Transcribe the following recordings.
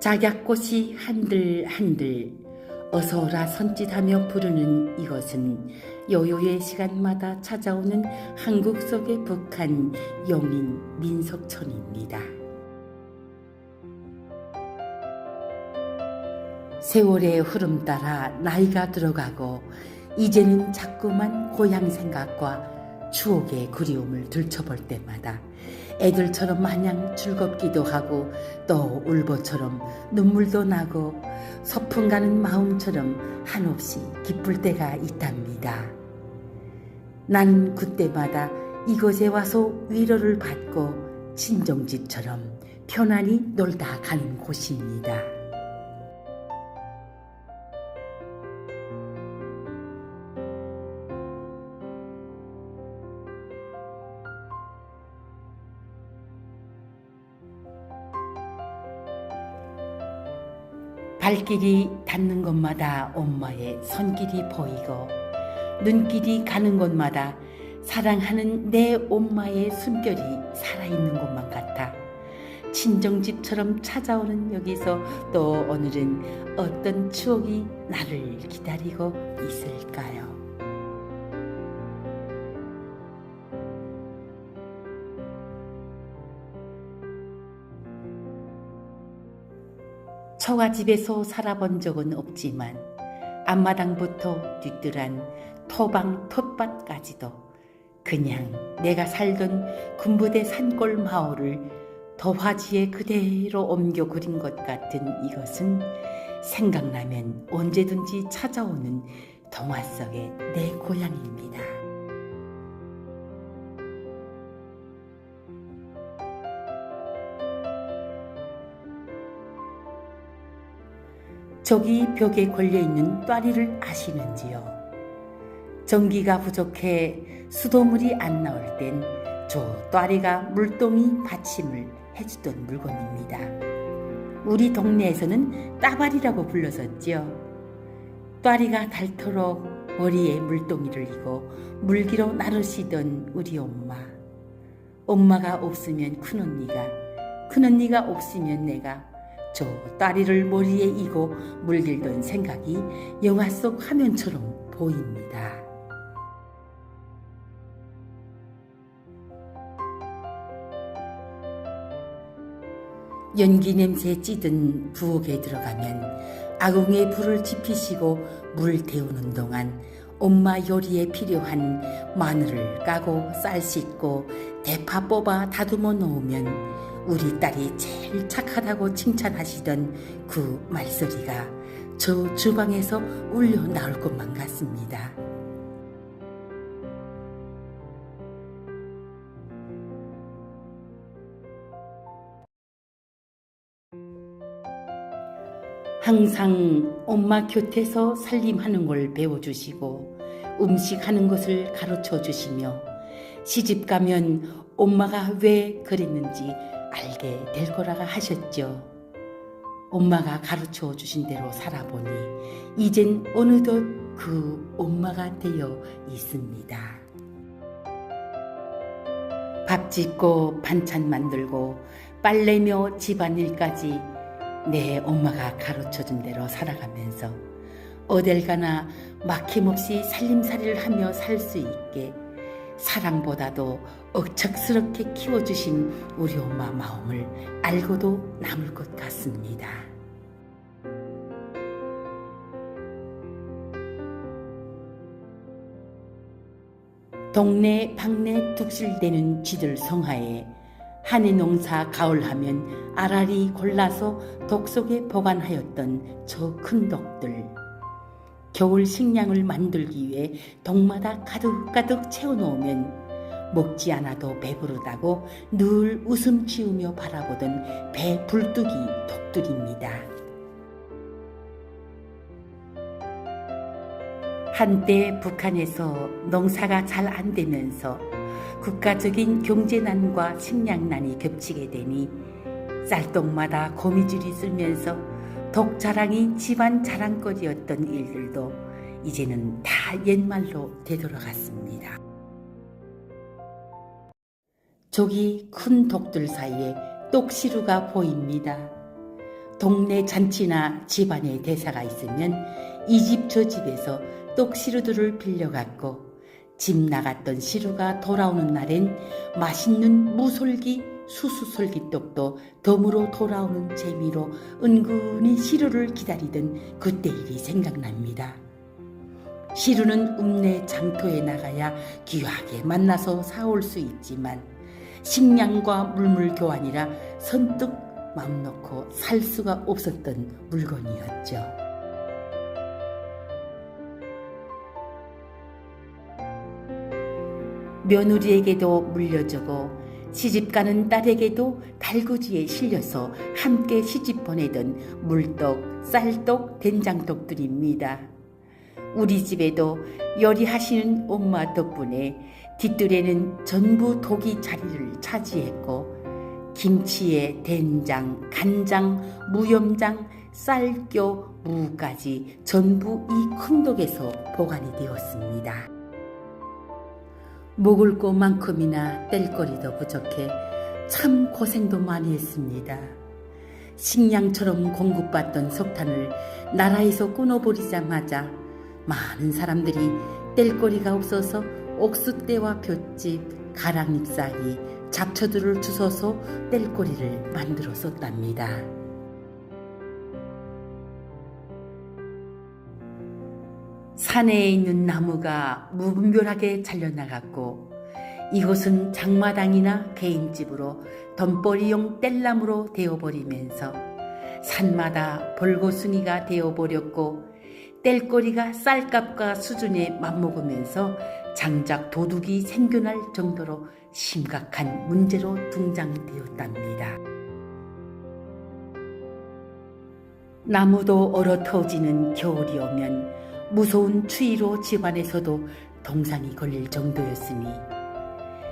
작약꽃이 한들 한들 어서오라 선짓하며 부르는 이것은 요요의 시간마다 찾아오는 한국 속의 북한 용인 민속촌입니다. 세월의 흐름 따라 나이가 들어가고 이제는 자꾸만 고향 생각과 추억의 그리움을 들춰볼 때마다 애들처럼 마냥 즐겁기도 하고 또 울보처럼 눈물도 나고 소풍 가는 마음처럼 한없이 기쁠 때가 있답니다. 난 그때마다 이곳에 와서 위로를 받고 친정집처럼 편안히 놀다 가는 곳입니다. 발길이 닿는 곳마다 엄마의 손길이 보이고 눈길이 가는 곳마다 사랑하는 내 엄마의 숨결이 살아있는 곳만 같아 친정집처럼 찾아오는 여기서 또 오늘은 어떤 추억이 나를 기다리고 있을까요? 처가집에서 살아본 적은 없지만 앞마당부터 뒤뜰한 토방 텃밭까지도 그냥 내가 살던 군부대 산골 마을을 도화지에 그대로 옮겨 그린 것 같은 이것은 생각나면 언제든지 찾아오는 동화 속의 내 고향입니다. 저기 벽에 걸려 있는 또아리를 아시는지요? 전기가 부족해 수도물이 안 나올 땐 저 또아리가 물동이 받침을 해주던 물건입니다. 우리 동네에서는 따발이라고 불렀었지요. 또아리가 닳도록 머리에 물동이를 이고 물기로 나르시던 우리 엄마. 엄마가 없으면 큰언니가, 큰언니가 없으면 내가 저 딸이를 머리에 이고 물들던 생각이 영화 속 화면처럼 보입니다. 연기 냄새 찌든 부엌에 들어가면 아궁이에 불을 지피시고 물 데우는 동안 엄마 요리에 필요한 마늘을 까고 쌀 씻고 대파 뽑아 다듬어 놓으면 우리 딸이 제일 착하다고 칭찬하시던 그 말소리가 저 주방에서 울려 나올 것만 같습니다. 항상 엄마 곁에서 살림하는 걸 배워주시고 음식하는 것을 가르쳐 주시며 시집 가면 엄마가 왜 그랬는지 알게 될 거라고 하셨죠. 엄마가 가르쳐 주신 대로 살아보니 이젠 어느덧 그 엄마가 되어 있습니다. 밥 짓고 반찬 만들고 빨래며 집안일까지 내 엄마가 가르쳐 준 대로 살아가면서 어딜 가나 막힘없이 살림살이를 하며 살 수 있게 사랑보다도 억척스럽게 키워주신 우리 엄마 마음을 알고도 남을 것 같습니다. 동네 방네 둑실대는 쥐들 성하에 한해 농사 가을하면 알알이 골라서 독 속에 보관하였던 저 큰 독들. 겨울 식량을 만들기 위해 동마다 가득가득 채워놓으면 먹지 않아도 배부르다고 늘 웃음 지으며 바라보던 배 불뚝이 독들입니다. 한때 북한에서 농사가 잘 안 되면서 국가적인 경제난과 식량난이 겹치게 되니 쌀떡마다 거미줄이 쓸면서 독자랑이 집안 자랑거리였던 일들도 이제는 다 옛말로 되돌아갔습니다. 저기 큰 독들 사이에 똑시루가 보입니다. 동네 잔치나 집안에 대사가 있으면 이 집 저 집에서 똑 시루들을 빌려갔고 집 나갔던 시루가 돌아오는 날엔 맛있는 무솔기 수수솔기떡도 덤으로 돌아오는 재미로 은근히 시루를 기다리던 그때 일이 생각납니다. 시루는 읍내 장터에 나가야 귀하게 만나서 사올 수 있지만 식량과 물물 교환이라 선뜻 마음 놓고 살 수가 없었던 물건이었죠. 며느리에게도 물려주고 시집가는 딸에게도 달구지에 실려서 함께 시집 보내던 물떡, 쌀떡, 된장떡들입니다. 우리 집에도 요리하시는 엄마 덕분에 뒷뜰에는 전부 독이 자리를 차지했고 김치에 된장, 간장, 무염장, 쌀교, 무까지 전부 이 큰 독에서 보관이 되었습니다. 먹을 것만큼이나 뗄거리도 부족해 참 고생도 많이 했습니다. 식량처럼 공급받던 석탄을 나라에서 끊어버리자마자 많은 사람들이 뗄거리가 없어서 옥수대와 볏짚, 가랑잎 사이, 잡초들을 주워서 뗄거리를 만들어 썼답니다. 산에 있는 나무가 무분별하게 잘려나갔고 이곳은 장마당이나 개인집으로 덤벌이용 뗄나무로 되어버리면서 산마다 벌거숭이가 되어버렸고 뗄거리가 쌀값과 수준에 맞먹으면서 장작 도둑이 생겨날 정도로 심각한 문제로 등장되었답니다. 나무도 얼어 터지는 겨울이 오면 무서운 추위로 집안에서도 동상이 걸릴 정도였으니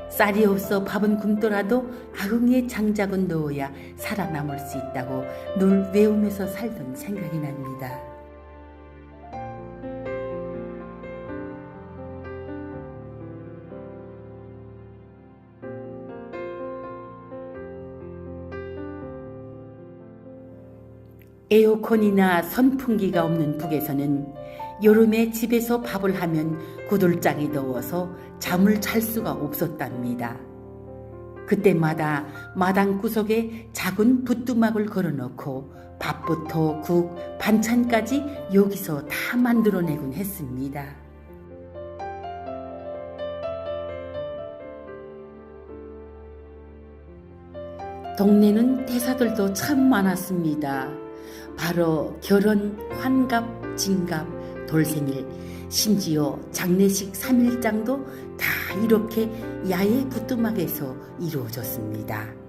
쌀이 없어 밥은 굶더라도 아궁이에 장작은 넣어야 살아남을 수 있다고 늘 외우면서 살던 생각이 납니다. 에어컨이나 선풍기가 없는 북에서는 여름에 집에서 밥을 하면 구들장이 더워서 잠을 잘 수가 없었답니다. 그때마다 마당 구석에 작은 부뚜막을 걸어놓고 밥부터 국, 반찬까지 여기서 다 만들어내곤 했습니다. 동네는 대사들도 참 많았습니다. 바로 결혼, 환갑, 진갑, 돌생일, 심지어 장례식 3일장도 다 이렇게 야외 부뚜막에서 이루어졌습니다.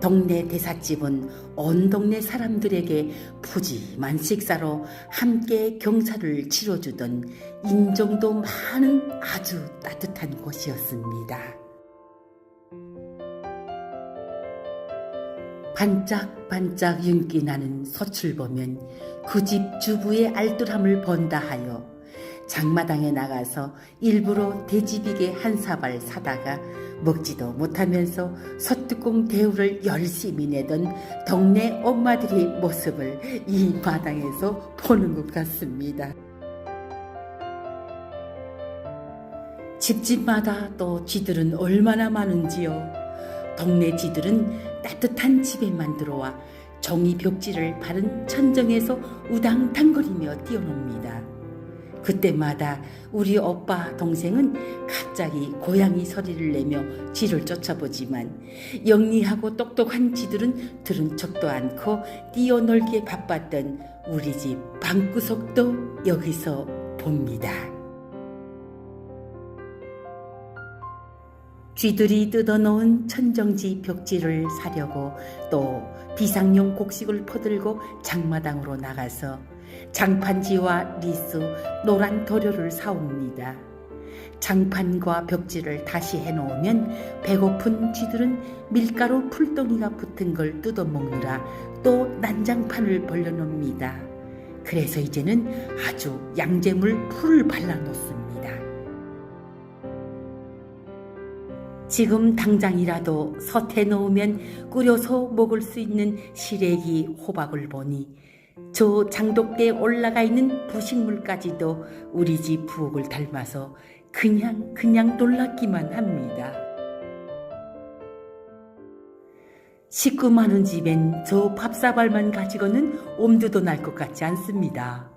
동네 대삿집은 온 동네 사람들에게 푸짐한 식사로 함께 경사를 치러주던 인정도 많은 아주 따뜻한 곳이었습니다. 반짝반짝 윤기 나는 서출 보면 그 집 주부의 알뜰함을 본다 하여 장마당에 나가서 일부러 대지비게 한 사발 사다가 먹지도 못하면서 솥뚜껑 대우를 열심히 내던 동네 엄마들의 모습을 이 마당에서 보는 것 같습니다. 집집마다 또 쥐들은 얼마나 많은지요. 동네 쥐들은 따뜻한 집에만 들어와 종이 벽지를 바른 천정에서 우당탕거리며 뛰어놉니다. 그때마다 우리 오빠 동생은 갑자기 고양이 소리를 내며 쥐를 쫓아보지만 영리하고 똑똑한 쥐들은 들은 척도 않고 뛰어놀기에 바빴던 우리 집 방구석도 여기서 봅니다. 쥐들이 뜯어놓은 천정지 벽지를 사려고 또 비상용 곡식을 퍼들고 장마당으로 나가서 장판지와 리스, 노란 도료를 사옵니다. 장판과 벽지를 다시 해놓으면 배고픈 쥐들은 밀가루 풀덩이가 붙은 걸 뜯어먹느라 또 난장판을 벌려놓습니다. 그래서 이제는 아주 양재물 풀을 발라놓습니다. 지금 당장이라도 솥에 넣으면 끓여서 먹을 수 있는 시래기 호박을 보니 저 장독대에 올라가 있는 부식물까지도 우리 집 부엌을 닮아서 그냥 그냥 놀랍기만 합니다. 식구 많은 집엔 저 밥사발만 가지고는 엄두도 날 것 같지 않습니다.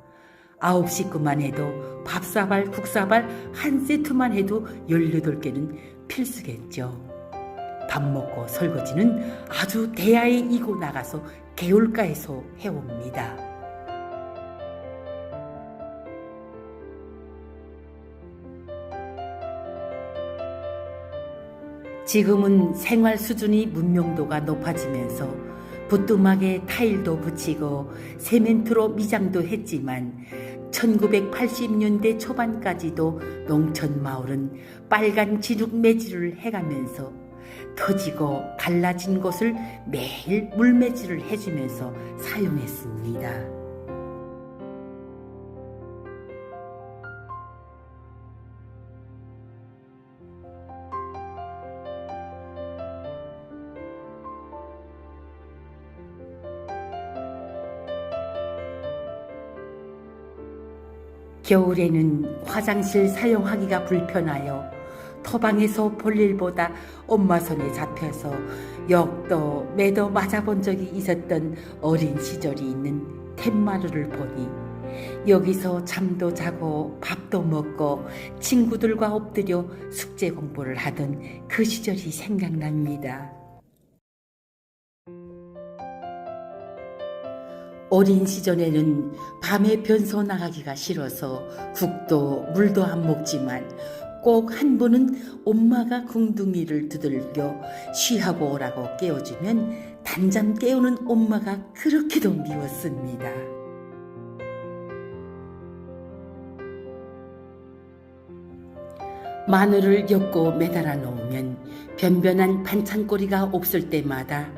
아홉 식구만 해도 밥사발, 국사발 한 세트만 해도 18개는 필수겠죠. 밥 먹고 설거지는 아주 대야에 이고 나가서 개울가에서 해옵니다. 지금은 생활 수준이 문명도가 높아지면서 부뚜막에 타일도 붙이고 세멘트로 미장도 했지만 1980년대 초반까지도 농촌 마을은 빨간 진흙 매질을 해가면서 터지고 갈라진 곳을 매일 물매질을 해주면서 사용했습니다. 겨울에는 화장실 사용하기가 불편하여 터방에서 볼 일보다 엄마 손에 잡혀서 역도 매도 맞아본 적이 있었던 어린 시절이 있는 툇마루를 보니 여기서 잠도 자고 밥도 먹고 친구들과 엎드려 숙제 공부를 하던 그 시절이 생각납니다. 어린 시절에는 밤에 변소 나가기가 싫어서 국도 물도 안 먹지만 꼭 한 번은 엄마가 궁둥이를 두들겨 쉬하고 오라고 깨워주면 단잠 깨우는 엄마가 그렇게도 미웠습니다. 마늘을 엮고 매달아 놓으면 변변한 반찬거리가 없을 때마다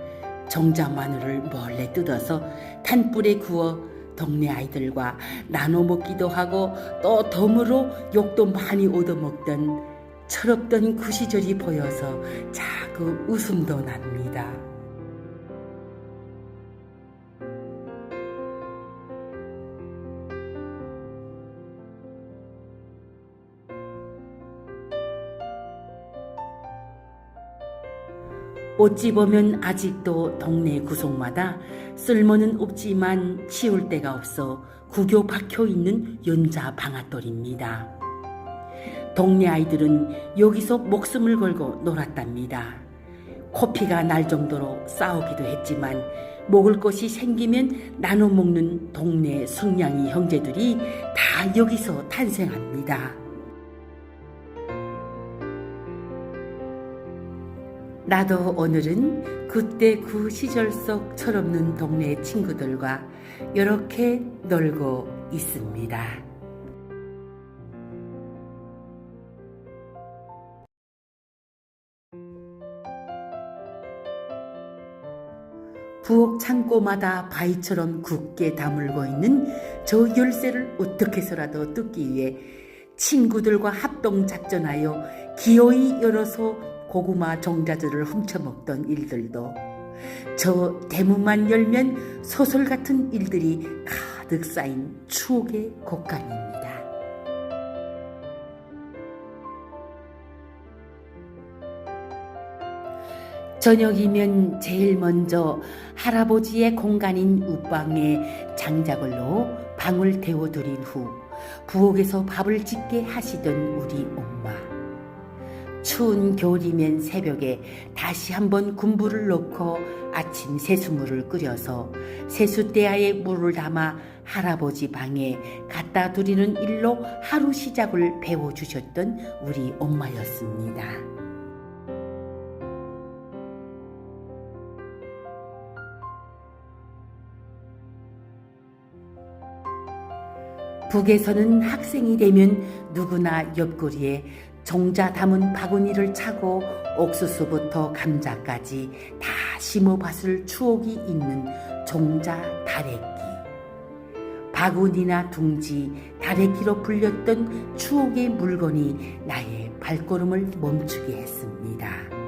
정자 마늘을 몰래 뜯어서 탄불에 구워 동네 아이들과 나눠 먹기도 하고 또 덤으로 욕도 많이 얻어먹던 철없던 그 시절이 보여서 자꾸 웃음도 납니다. 어찌 보면 아직도 동네 구석마다 쓸모는 없지만 치울 데가 없어 구겨 박혀 있는 연자 방앗돌입니다. 동네 아이들은 여기서 목숨을 걸고 놀았답니다. 코피가 날 정도로 싸우기도 했지만 먹을 것이 생기면 나눠 먹는 동네 숙냥이 형제들이 다 여기서 탄생합니다. 나도 오늘은 그때 그 시절 속 철없는 동네 친구들과 이렇게 놀고 있습니다. 부엌 창고마다 바위처럼 굳게 다물고 있는 저 열쇠를 어떻게 해서라도 뜯기 위해 친구들과 합동 작전하여 기어이 열어서 고구마 종자들을 훔쳐먹던 일들도 저 대문만 열면 소설 같은 일들이 가득 쌓인 추억의 곳간입니다. 저녁이면 제일 먼저 할아버지의 공간인 웃방에 장작을 넣어 방을 데워드린 후 부엌에서 밥을 짓게 하시던 우리 엄마. 추운 겨울이면 새벽에 다시 한번 군부를 넣고 아침 세수물을 끓여서 세수대야에 물을 담아 할아버지 방에 갖다 두리는 일로 하루 시작을 배워주셨던 우리 엄마였습니다. 북에서는 학생이 되면 누구나 옆구리에 종자 담은 바구니를 차고 옥수수부터 감자까지 다 심어봤을 추억이 있는 종자 다래끼. 바구니나 둥지, 다래끼로 불렸던 추억의 물건이 나의 발걸음을 멈추게 했습니다.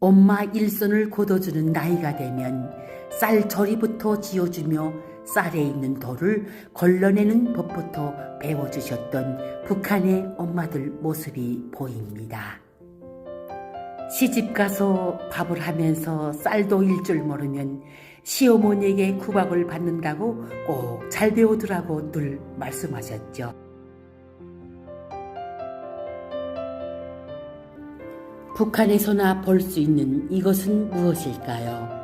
엄마 일손을 거둬주는 나이가 되면 쌀 저리부터 지어주며 쌀에 있는 돌을 걸러내는 법부터 배워주셨던 북한의 엄마들 모습이 보입니다. 시집 가서 밥을 하면서 쌀도 일 줄 모르면 시어머니에게 구박을 받는다고 꼭 잘 배우더라고 늘 말씀하셨죠. 북한에서나 볼 수 있는 이것은 무엇일까요?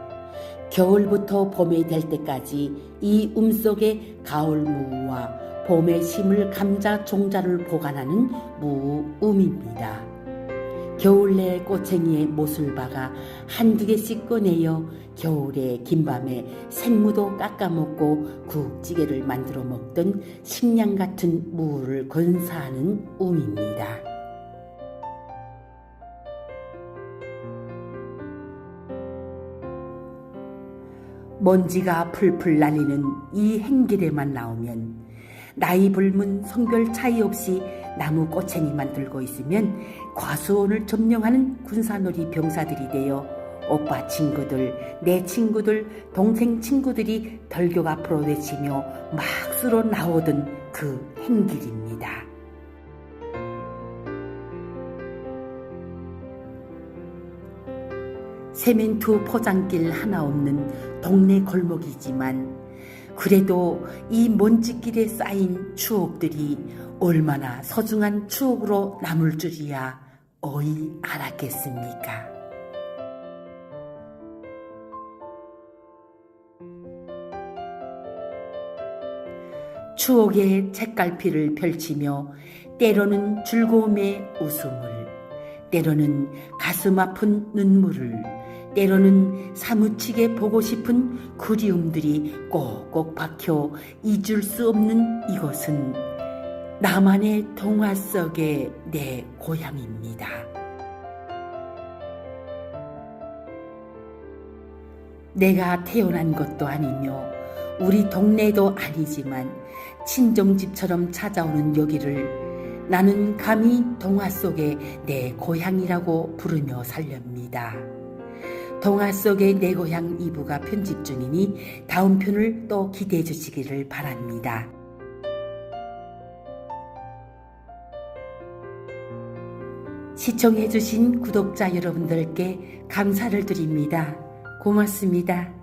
겨울부터 봄이 될 때까지 이 움속에 가을 무와 봄에 심을 감자 종자를 보관하는 무음입니다. 겨울 내 꼬챙이의 못을 박아 한두 개씩 꺼내어 겨울에 긴밤에 생무도 깎아먹고 국찌개를 만들어 먹던 식량 같은 무를 건사하는 음입니다. 먼지가 풀풀 날리는 이 행길에만 나오면 나이 불문 성별 차이 없이 나무 꼬챙이 만 들고 있으면 과수원을 점령하는 군사놀이 병사들이 되어 오빠 친구들, 내 친구들, 동생 친구들이 덜격 앞으로 외치며 막 쓸어 나오던 그 행길입니다. 세멘트 포장길 하나 없는 동네 골목이지만 그래도 이 먼지길에 쌓인 추억들이 얼마나 소중한 추억으로 남을 줄이야 어이 알았겠습니까? 추억의 책갈피를 펼치며 때로는 즐거움의 웃음을, 때로는 가슴 아픈 눈물을, 때로는 사무치게 보고 싶은 그리움들이 꼭꼭 박혀 잊을 수 없는 이곳은 나만의 동화 속의 내 고향입니다. 내가 태어난 것도 아니며 우리 동네도 아니지만 친정집처럼 찾아오는 여기를 나는 감히 동화 속의 내 고향이라고 부르며 살렵니다. 동화 속의 내 고향 2부가 편집 중이니 다음 편을 또 기대해 주시기를 바랍니다. 시청해 주신 구독자 여러분들께 감사를 드립니다. 고맙습니다.